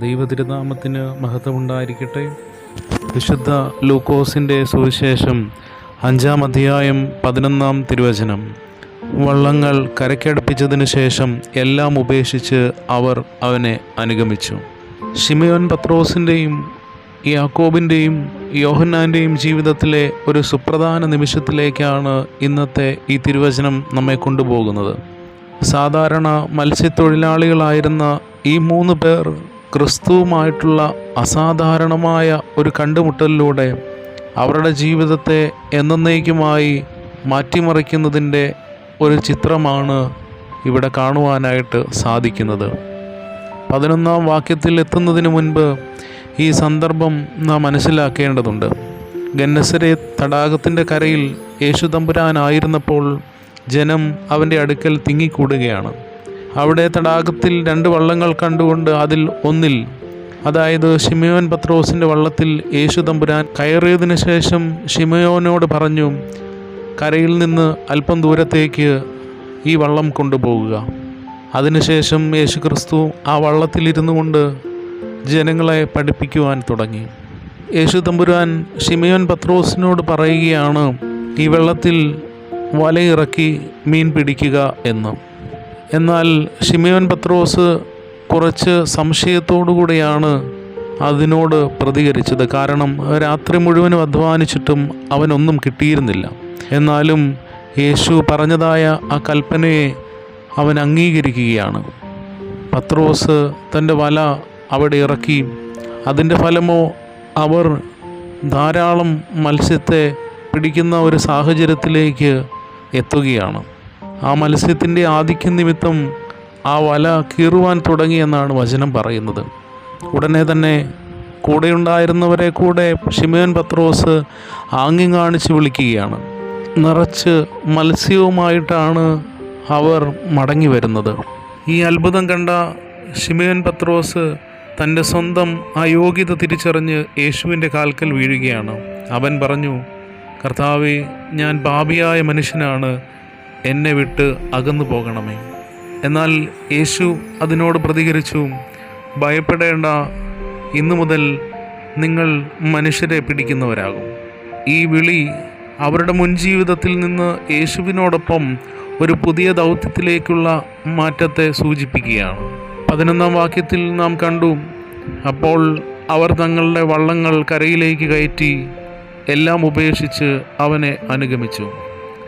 ദൈവതിരുനാമത്തിന് മഹത്വമുണ്ടായിരിക്കട്ടെ. വിശുദ്ധ ലൂക്കോസിന്റെ സുവിശേഷം അഞ്ചാം അധ്യായം പതിനൊന്നാം തിരുവചനം. വള്ളങ്ങൾ കരയ്ക്കടുപ്പിച്ചതിന് ശേഷം എല്ലാം ഉപേക്ഷിച്ച് അവർ അവനെ അനുഗമിച്ചു. ഷിമയോൻ പത്രോസിന്റെയും യാക്കോബിന്റെയും യോഹന്നാന്റെയും ജീവിതത്തിലെ ഒരു സുപ്രധാന നിമിഷത്തിലേക്കാണ് ഇന്നത്തെ ഈ തിരുവചനം നമ്മെ കൊണ്ടുപോകുന്നത്. സാധാരണ മത്സ്യത്തൊഴിലാളികളായിരുന്ന ഈ മൂന്ന് പേർ ക്രിസ്തുവുമായിട്ടുള്ള അസാധാരണമായ ഒരു കണ്ടുമുട്ടലിലൂടെ അവരുടെ ജീവിതത്തെ എന്നേക്കുമായി മാറ്റിമറിക്കുന്നതിന്റെ ഒരു ചിത്രമാണ് ഇവിടെ കാണുവാനായിട്ട് സാധിക്കുന്നത്. പതിനൊന്നാം വാക്യത്തിൽ എത്തുന്നതിന് മുൻപ് ഈ സന്ദർഭം നാം മനസ്സിലാക്കേണ്ടതുണ്ട്. ഗന്നസരെ തടാകത്തിന്റെ കരയിൽ യേശുതമ്പുരാനായിരുന്നപ്പോൾ ജനം അവന്റെ അടുക്കൽ തിങ്ങിക്കൂടുകയാണ്. അവിടെ തടാകത്തിൽ രണ്ട് വള്ളങ്ങൾ കണ്ടുകൊണ്ട് അതിൽ ഒന്നിൽ അതായത് ഷിമയോൻ പത്രോസിന്റെ വള്ളത്തിൽ യേശു തമ്പുരാൻ കയറിയതിനു ശേഷം ഷിമയോനോട് പറഞ്ഞു കരയിൽ നിന്ന് അല്പം ദൂരത്തേക്ക് ഈ വള്ളം കൊണ്ടുപോകുക. അതിനുശേഷം യേശു ക്രിസ്തു ആ വള്ളത്തിലിരുന്നു കൊണ്ട് ജനങ്ങളെ പഠിപ്പിക്കുവാൻ തുടങ്ങി. യേശു തമ്പുരാൻ ഷിമയോൻ പത്രോസിനോട് പറയുകയാണ് ഈ വെള്ളത്തിൽ വലയിറക്കി മീൻ പിടിക്കുക എന്ന്. എന്നാൽ ഷിമയോൻ പത്രോസ് കുറച്ച് സംശയത്തോടുകൂടിയാണ് അതിനോട് പ്രതികരിച്ചത്. കാരണം രാത്രി മുഴുവനും അധ്വാനിച്ചിട്ടും അവനൊന്നും കിട്ടിയിരുന്നില്ല. എന്നാലും യേശു പറഞ്ഞതായ ആ കൽപ്പനയെ അവൻ അംഗീകരിക്കുകയാണ്. പത്രോസ് തന്റെ വല അവിടെ ഇറക്കി. അതിന്റെ ഫലമോ അവർ ധാരാളം മത്സ്യത്തെ പിടിക്കുന്ന ഒരു സാഹചര്യത്തിലേക്ക് എത്തുകയാണ്. ആ മത്സ്യത്തിന്റെ ആധിക്യം നിമിത്തം ആ വല കീറുവാൻ തുടങ്ങിയെന്നാണ് വചനം പറയുന്നത്. ഉടനെ തന്നെ കൂടെയുണ്ടായിരുന്നവരെ കൂടെ ഷിമയോൻ പത്രോസ് ആംഗ്യം കാണിച്ച് വിളിക്കുകയാണ്. നിറച്ച് മത്സ്യവുമായിട്ടാണ് അവർ മടങ്ങി വരുന്നത്. ഈ അത്ഭുതം കണ്ട ഷിമയോൻ പത്രോസ് തന്റെ സ്വന്തം അയോഗ്യത തിരിച്ചറിഞ്ഞ് യേശുവിന്റെ കാൽക്കൽ വീഴുകയാണ്. അവൻ പറഞ്ഞു കർത്താവെ ഞാൻ പാപിയായ മനുഷ്യനാണ്. എന്നെ വിട്ട് അകന്നു പോകണമേ. എന്നാൽ യേശു അതിനോട് പ്രതികരിച്ചു ഭയപ്പെടേണ്ട ഇന്നു മുതൽ നിങ്ങൾ മനുഷ്യരെ പിടിക്കുന്നവരാകും. ഈ വിളി അവരുടെ മുൻ ജീവിതത്തിൽ നിന്ന് യേശുവിനോടൊപ്പം ഒരു പുതിയ ദൗത്യത്തിലേക്കുള്ള മാറ്റത്തെ സൂചിപ്പിക്കുകയാണ്. പതിനൊന്നാം വാക്യത്തിൽ നാം കണ്ടു അപ്പോൾ അവർ തങ്ങളുടെ വള്ളങ്ങൾ കരയിലേക്ക് കയറ്റി എല്ലാം ഉപേക്ഷിച്ച് അവനെ അനുഗമിച്ചു.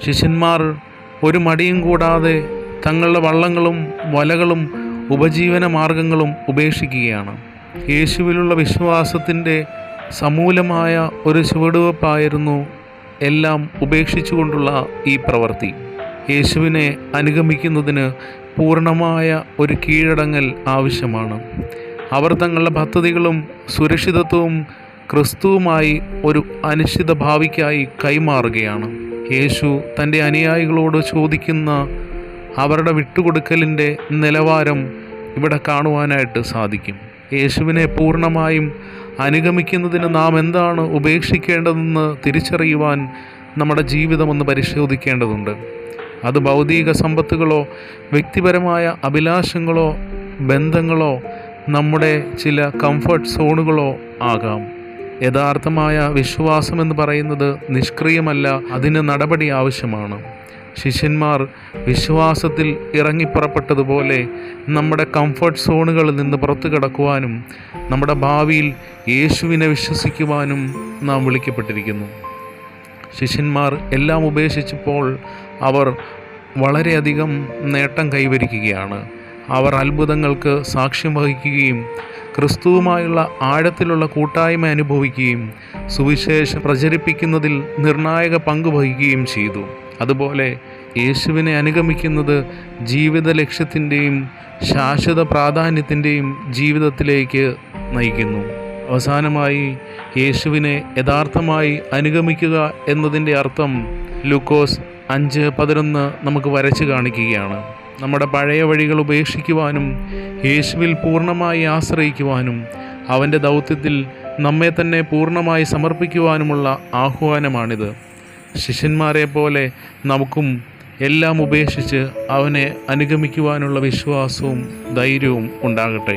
ശിഷ്യന്മാർ ഒരു മടിയും കൂടാതെ തങ്ങളുടെ വള്ളങ്ങളും വലകളും ഉപജീവന മാർഗങ്ങളും ഉപേക്ഷിക്കുകയാണ്. യേശുവിലുള്ള വിശ്വാസത്തിന്റെ സമൂലമായ ഒരു ചുവടുവെപ്പായിരുന്നു എല്ലാം ഉപേക്ഷിച്ചുകൊണ്ടുള്ള ഈ പ്രവൃത്തി. യേശുവിനെ അനുഗമിക്കുന്നതിന് പൂർണമായ ഒരു കീഴടങ്ങൽ ആവശ്യമാണ്. അവർ തങ്ങളുടെ പദ്ധതികളും സുരക്ഷിതത്വവും ക്രിസ്തുവുമായി ഒരു അനിശ്ചിത ഭാവിക്കായി കൈമാറുകയാണ്. യേശു തന്റെ അനുയായികളോട് ചോദിക്കുന്ന അവരുടെ വിട്ടുകൊടുക്കലിന്റെ നിലവാരം ഇവിടെ കാണുവാനായിട്ട് സാധിക്കും. യേശുവിനെ പൂർണമായും അനുഗമിക്കുന്നതിന് നാം എന്താണ് ഉപേക്ഷിക്കേണ്ടതെന്ന് തിരിച്ചറിയുവാൻ നമ്മുടെ ജീവിതമൊന്ന് പരിശോധിക്കേണ്ടതുണ്ട്. അത് ഭൗതിക സമ്പത്തുകളോ വ്യക്തിപരമായ അഭിലാഷങ്ങളോ ബന്ധങ്ങളോ നമ്മുടെ ചില കംഫർട്ട് സോണുകളോ ആകാം. യഥാർത്ഥമായ വിശ്വാസം എന്ന് പറയുന്നത് നിഷ്ക്രിയമല്ല അതിന് നടപടി ആവശ്യമാണ്. ശിഷ്യന്മാർ വിശ്വാസത്തിൽ ഇറങ്ങിപ്പുറപ്പെട്ടതുപോലെ നമ്മുടെ കംഫർട്ട് സോണുകളിൽ നിന്ന് പുറത്തു കിടക്കുവാനും നമ്മുടെ ഭാവിയിൽ യേശുവിനെ വിശ്വസിക്കുവാനും നാം വിളിക്കപ്പെട്ടിരിക്കുന്നു. ശിഷ്യന്മാർ എല്ലാം ഉപേക്ഷിച്ചപ്പോൾ അവർ വളരെയധികം നേട്ടം കൈവരിക്കുകയാണ്. അവർ അത്ഭുതങ്ങൾക്ക് സാക്ഷ്യം വഹിക്കുകയും ക്രിസ്തുവുമായുള്ള ആഴത്തിലുള്ള കൂട്ടായ്മ അനുഭവിക്കുകയും സുവിശേഷം പ്രചരിപ്പിക്കുന്നതിൽ നിർണായക പങ്ക് വഹിക്കുകയും ചെയ്തു. അതുപോലെ യേശുവിനെ അനുഗമിക്കുന്നത് ജീവിത ലക്ഷ്യത്തിന്റെയും ശാശ്വത പ്രാധാന്യത്തിന്റെയും ജീവിതത്തിലേക്ക് നയിക്കുന്നു. അവസാനമായി യേശുവിനെ യഥാർത്ഥമായി അനുഗമിക്കുക എന്നതിന്റെ അർത്ഥം ലുക്കോസ് അഞ്ച് പതിനൊന്ന് നമുക്ക് വരച്ച് കാണിക്കുകയാണ്. നമ്മുടെ പഴയ വഴികൾ ഉപേക്ഷിക്കുവാനും യേശുവിൽ പൂർണമായി ആശ്രയിക്കുവാനും അവന്റെ ദൗത്യത്തിൽ നമ്മെ തന്നെ പൂർണമായി സമർപ്പിക്കുവാനുമുള്ള ആഹ്വാനമാണിത്. ശിഷ്യന്മാരെ പോലെ നമുക്കും എല്ലാം ഉപേക്ഷിച്ച് അവനെ അനുഗമിക്കുവാനുള്ള വിശ്വാസവും ധൈര്യവും ഉണ്ടാകട്ടെ.